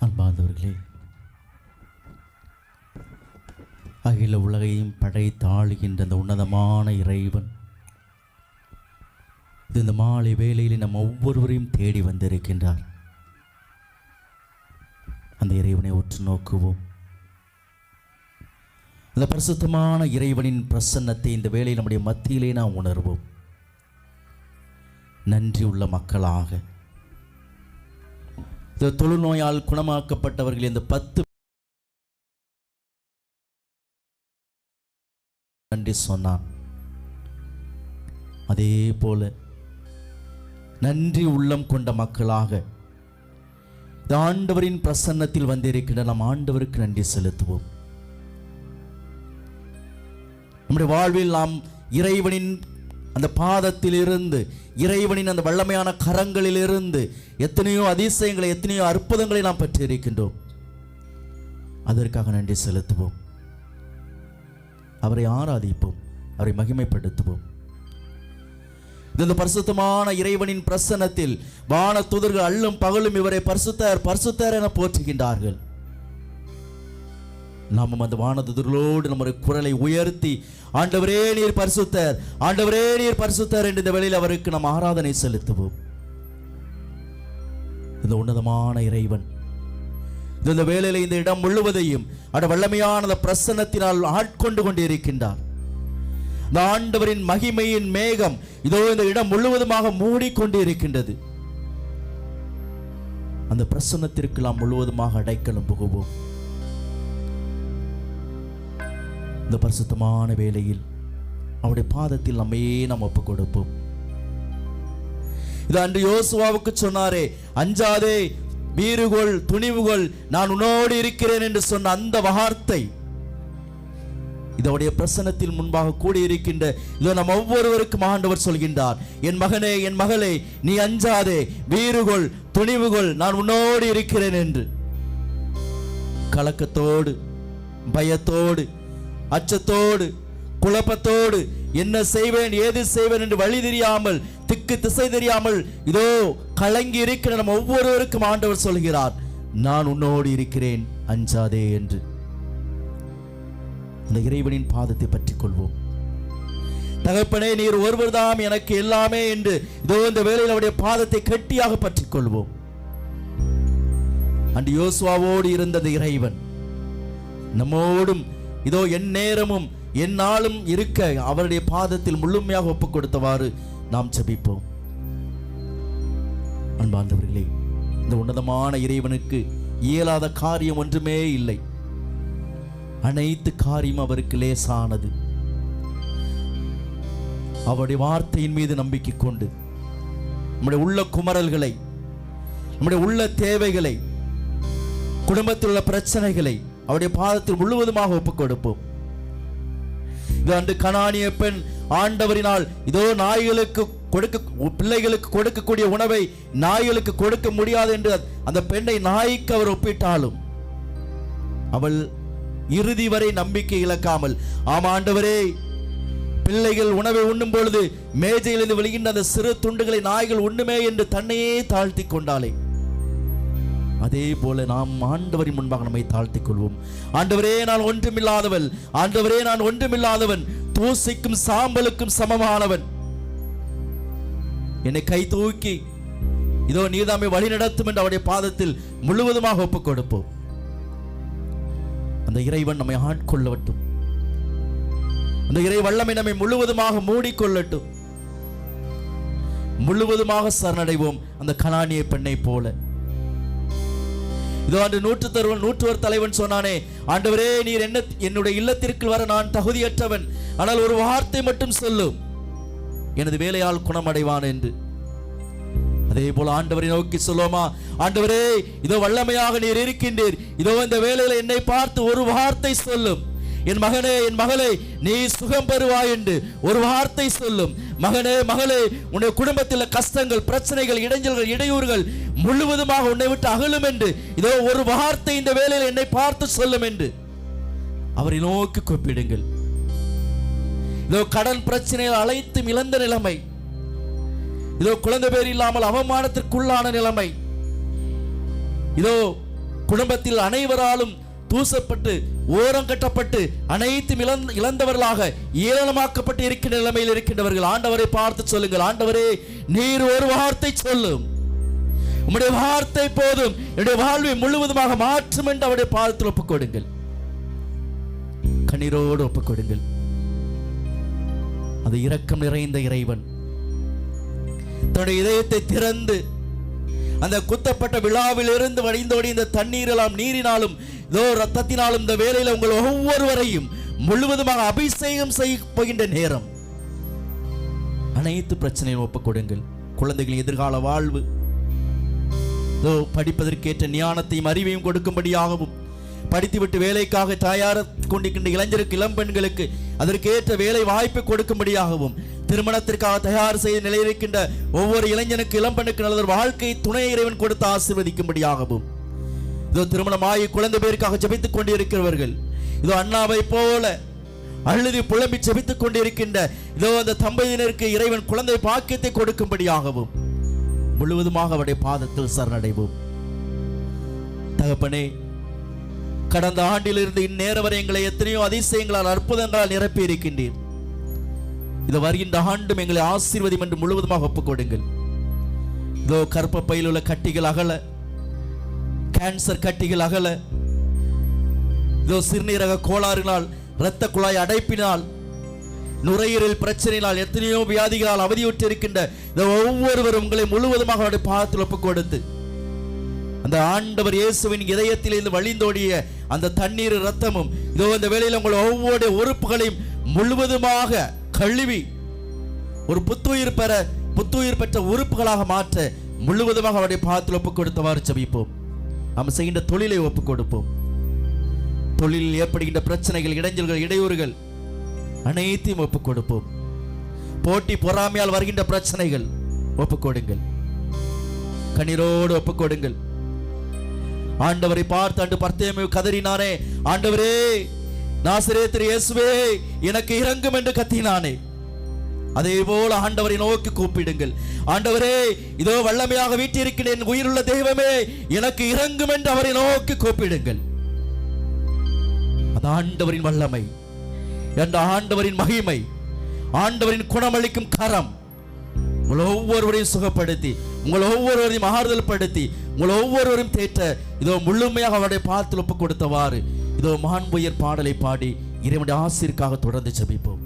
அன்பார்ந்தவர்களே அகில உலகையும் படைத்தாளுகின்ற அந்த உன்னதமான இறைவன் இது இந்த மாலை வேளையில் நம் ஒவ்வொருவரையும் தேடி வந்திருக்கின்றார். அந்த இறைவனை உற்று நோக்குவோம். அந்த பரிசுத்தமான இறைவனின் பிரசன்னத்தை இந்த வேளையில் நம்முடைய மத்தியிலே நாம் உணர்வோம். நன்றி உள்ள மக்களாக இந்த தொழுநோயால் குணமாக்கப்பட்டவர்கள் இந்த பத்து நன்றி சொன்னான். அதே போல நன்றி உள்ளம் கொண்ட மக்களாக இந்த ஆண்டவரின் பிரசன்னத்தில் வந்திருக்கின்ற நாம் ஆண்டவருக்கு நன்றி செலுத்துவோம். நம்முடைய வாழ்வில் நாம் இறைவனின் அந்த பாதத்திலிருந்து இறைவனின் அந்த வல்லமையான கரங்களிலிருந்து எத்தனையோ அதிசயங்களை எத்தனையோ அற்புதங்களை நாம் பெற்றிருக்கின்றோம். அதற்காக நன்றி செலுத்துவோம். அவரை ஆராதிப்போம் அவரை மகிமைப்படுத்துவோம். இந்த பரிசுத்தமான இறைவனின் பிரசன்னத்தில் வான தூதர்கள் அள்ளும் பகலும் இவரை பரிசுத்தர் பரிசுத்தர் என போற்றுகின்றார்கள். நாமும் அந்த வானதுதர்களோடு நம்முடைய குரலை உயர்த்தி ஆண்டவரே நீர் பரிசுத்தர்! ஆண்டவரே நீர் பரிசுத்தர்! என்று இந்த வேளையில் அவருக்கு நாம் ஆராதனை செலுத்துவோம். இந்த உன்னதமான இறைவன் இந்த- இந்த வேளையில் இந்த இடம் முழுவதையும் அட வல்லமையான அந்த பிரசன்னத்தினால் ஆட்கொண்டு கொண்டிருக்கின்றார். இந்த ஆண்டவரின் மகிமையின் மேகம் இதோ இந்த இடம் முழுவதுமாக மூடிக்கொண்டு இருக்கின்றது அந்த பிரசன்னத்திற்கு நாம் முழுவதுமாக அடைக்கலம் புகுவோம். இந்த பரிசுத்தமான வேளையில் அவருடைய பாதத்தில் நம்மையே நாம் ஒப்பு கொடுப்போம்? இது அன்று யோசுவாவுக்கு சொன்னாரே அஞ்சாதே வீறுகொள் துணிவுகொள் நான் உன்னோடு இருக்கிறேன் என்று சொன்ன அந்த வார்த்தை இதோடைய பிரசனத்தில் முன்பாக கூடியிருக்கின்ற இதோ நம் ஒவ்வொருவருக்கும் ஆண்டவர் சொல்கின்றார் என் மகனே என் மகளே நீ அஞ்சாதே வீறுகொள் துணிவுகொள் நான் உன்னோடு இருக்கிறேன் என்று. கலக்கத்தோடு பயத்தோடு அச்சத்தோடு குழப்பத்தோடு என்ன செய்வேன் ஏது செய்வேன் என்று வழி தெரியாமல் திக்கு திசை தெரியாமல் இதோ கலங்கி இருக்கிற நம்ம ஒவ்வொருவருக்கும் ஆண்டவர் சொல்கிறார் நான் உன்னோடு இருக்கிறேன் அஞ்சாதே என்று. அந்த இறைவனின் பாதத்தை பற்றிக் கொள்வோம் தகப்பனே நீர் ஒருவர்தாம் எனக்கு எல்லாமே என்று இதோ இந்த வேலையில் அவருடைய பாதத்தை கெட்டியாக பற்றிக் கொள்வோம் அன்று யோசுவாவோடு இருந்தது இறைவன். நம்மோடும் இதோ என் நேரமும் என் நாளும் இருக்க அவருடைய பாதத்தில் முழுமையாக ஒப்புக் கொடுத்தவாறு நாம் செபிப்போம் அன்பார்ந்தவர்களே இந்த உன்னதமான இறைவனுக்கு இயலாத காரியம் ஒன்றுமே இல்லை. அனைத்து காரியம் அவருக்கு லேசானது. அவருடைய வார்த்தையின் மீது நம்பிக்கை கொண்டு நம்முடைய உள்ள குமரல்களை நம்முடைய உள்ள தேவைகளை குடும்பத்தில் உள்ள பிரச்சனைகளை அவருடைய பாதத்தில் முழுவதுமாக ஒப்புக் கொடுப்போம் இது அன்று கனானிய பெண் ஆண்டவரினால் இதோ நாய்களுக்கு கொடுக்க பிள்ளைகளுக்கு கொடுக்கக்கூடிய உணவை நாய்களுக்கு கொடுக்க முடியாது என்று அந்த பெண்ணை நாய்க்கு அவர் ஒப்பிட்டாலும் அவள் இறுதி வரை நம்பிக்கை இழக்காமல் ஆமா ஆண்டவரே பிள்ளைகள் உணவை உண்ணும் பொழுது மேஜையிலிருந்து வெளிகின்ற அந்த சிறு துண்டுகளை நாய்கள் உண்ணுமே என்று தன்னையே தாழ்த்தி கொண்டாளே. அதே போல நாம் ஆண்டவரின் முன்பாக நம்மை தாழ்த்திக் கொள்வோம் ஆண்டவரே நான் ஒன்றுமில்லாதவன் ஆண்டவரே நான் ஒன்றுமில்லாதவன். தூசிக்கும் சாம்பலுக்கும் சமமானவன். என்னை கை தூக்கி இதோ நீதாமை வழி நடத்தும் என்று அவருடைய பாதத்தில் முழுவதுமாக ஒப்புக் கொடுப்போம் அந்த இறைவன் நம்மை ஆட்கொள்ளட்டும். அந்த இறை வல்லமை நம்மை முழுவதுமாக மூடிக்கொள்ளட்டும். முழுவதுமாக சரணடைவோம் அந்த கனானிய பெண்ணை போல. இதோ அன்று நூற்று தருவன் நூற்றுவர் தலைவன் சொன்னானே ஆண்டவரே நீர் என்ன என்னுடைய இல்லத்திற்கு வர நான் தகுதியற்றவன். ஆனால் ஒரு வார்த்தை மட்டும் சொல்லும் எனது வேலையால் குணமடைவான் என்று. அதே போல ஆண்டவரை நோக்கி சொல்லுவோமா ஆண்டவரே இதோ வல்லமையாக நீர் இருக்கின்றீர். இதோ இந்த வேலையில என்னை பார்த்து ஒரு வார்த்தை சொல்லும். என் மகனே என் மகளே நீ சுகம் பெறுவாய் என்று ஒரு வார்த்தை சொல்லும். மகனே மகளே உன்னுடைய குடும்பத்தில் கஷ்டங்கள் பிரச்சனைகள் இடைஞ்சல்கள் இடையூறுகள் முழுவதுமாக உன்னை விட்டு அகலும் என்று. இதோ ஒரு வார்த்தை இந்த வேலையில் என்னை பார்த்து சொல்லும் என்று. அவரை நோக்கி கூப்பிடுங்கள். இதோ கடன் பிரச்சனையில் அழைத்தும் இழந்த நிலைமை. இதோ குழந்தை பேர் இல்லாமல் அவமானத்திற்குள்ளான நிலைமை. இதோ குடும்பத்தில் அனைவராலும் தூசப்பட்டு ஓரம் கட்டப்பட்டு அனைத்தும் இழந்த இழந்தவர்களாக ஏளனமாக்கப்பட்டு இருக்கின்ற நிலைமையில் இருக்கின்றவர்கள் ஆண்டவரை பார்த்து சொல்லுங்கள். ஆண்டவரே நீர் ஒரு வார்த்தை சொல்லும். உம்முடைய வார்த்தை போதும். என்னுடைய வாழ்வை முழுவதுமாக மாற்றும் என்று அவருடைய பாதத்தில் ஒப்புக் கொடுங்கள் கண்ணீரோடு ஒப்புக் கொடுங்கள் அது இரக்கம் நிறைந்த இறைவன். தன்னுடைய இதயத்தை திறந்து அந்த குத்தப்பட்ட விழாவில் இருந்து வடிந்தோடி இந்த தண்ணீரெல்லாம் நீரினாலும் இதோ ரத்தத்தினாலும் இந்த வேலையில உங்கள் ஒவ்வொருவரையும் முழுவதுமாக அபிஷேகம் செய்ய போகின்ற நேரம். அனைத்து பிரச்சனையும் ஒப்புக் கொடுங்கள். குழந்தைகளின் எதிர்கால வாழ்வு. இதோ படிப்பதற்கேற்ற ஞானத்தையும் அறிவையும் கொடுக்கும்படியாகவும் படித்துவிட்டு வேலைக்காக தயார கொண்டிருக்கின்ற இளைஞருக்கு இளம்பெண்களுக்கு அதற்கேற்ற வேலை வாய்ப்பு கொடுக்கும்படியாகவும் திருமணத்திற்காக தயார் செய்ய நிலையிருக்கின்ற ஒவ்வொரு இளைஞனுக்கு இளம்பெண்ணுக்கு நல்ல வாழ்க்கை துணை இறைவன் கொடுத்து ஆசீர்வதிக்கும்படியாகவும். இதோ திருமணமாகி குழந்தை பேருக்காக ஜபித்துக் கொண்டிருக்கிறவர்கள் இதோ அண்ணாவை போல அழுதி புலம்பி ஜபித்துக் கொண்டிருக்கின்ற இதோ அந்த தம்பதியினருக்கு இறைவன் குழந்தை பாக்கியத்தை கொடுக்கும்படியாகவும். முழுவதுமாக அவருடைய பாதத்தில் சரணடைவோம். தகப்பனே கடந்த ஆண்டிலிருந்து இந்நேரம் வரை எங்களை எத்தனையோ அதிசயங்களால் அற்புதங்களால் நிரப்பி இருக்கின்றீர் இது வருகின்ற ஆண்டும் எங்களை ஆசீர்வதியும் என்று முழுவதுமாக ஒப்புக்கொடுங்கள். இதோ இதோ கற்பப்பையில் உள்ள கட்டிகள் அகல கேன்சர் கட்டிகள் அகல இதோ சிறுநீரக கோளாறுகளால் இரத்த குழாய் அடைப்பினால் நுரையீரல் பிரச்சனையினால் எத்தனையோ வியாதிகளால் அவதியுற்று இருக்கின்ற இந்த ஒவ்வொருவரும் உங்களை முழுவதுமாக அவருடைய பாதத்தில் ஒப்புக் கொடுத்து அந்த ஆண்டவர் இயேசுவின் இதயத்திலிருந்து வழிந்தோடிய அந்த தண்ணீர் ரத்தமும் இதோ இந்த வேளையில் உங்கள் ஒவ்வொரு உறுப்புகளையும் முழுவதுமாக கழுவி ஒரு புத்துயிர் பெற புத்துயிர் பெற்ற உறுப்புகளாக மாற்ற முழுவதுமாக அவருடைய பாதத்தில் ஒப்புக் கொடுத்தவாறு ஜெபிப்போம் நாம் செய்கின்ற தொழிலை ஒப்புக் கொடுப்போம் தொழிலில் ஏற்படுகின்ற பிரச்சனைகள் இடைஞ்சல்கள் இடையூறுகள் அனைத்தையும் ஒப்புக் கொடுப்போம் போட்டி பொறாமையால் வருகின்ற பிரச்சனைகள் ஒப்புக் கொடுங்கள் கண்ணீரோடு ஒப்புக் கொடுங்கள் ஆண்டவரை பார்த்து அன்று பர்த்தேமே கதறினானே ஆண்டவரே நாசிரியத்திரி இயேசுவே எனக்கு இறங்கும் என்று கத்தினானே. அதே போல ஆண்டவரை நோக்கி கூப்பிடுங்கள். ஆண்டவரே இதோ வல்லமையாக வீட்டிருக்கிறேன் உயிருள்ள தெய்வமே எனக்கு இறங்கும் என்று அவரை நோக்கி கூப்பிடுங்கள். அது ஆண்டவரின் வல்லமை என்ற ஆண்டவரின் மகிமை ஆண்டவரின் குணமளிக்கும் கரம். உங்களை ஒவ்வொருவரையும் சுகப்படுத்தி உங்களை ஒவ்வொருவரையும் ஆறுதல் படுத்தி உங்களை ஒவ்வொருவரையும் தேற்ற இதோ முழுமையாக அவருடைய பாத்தில் ஒப்பு கொடுத்தவாறு இதோ மாண்புயர் பாடலை பாடி இறைவனுடைய ஆசிரியருக்காக தொடர்ந்து ஜபிப்போம்.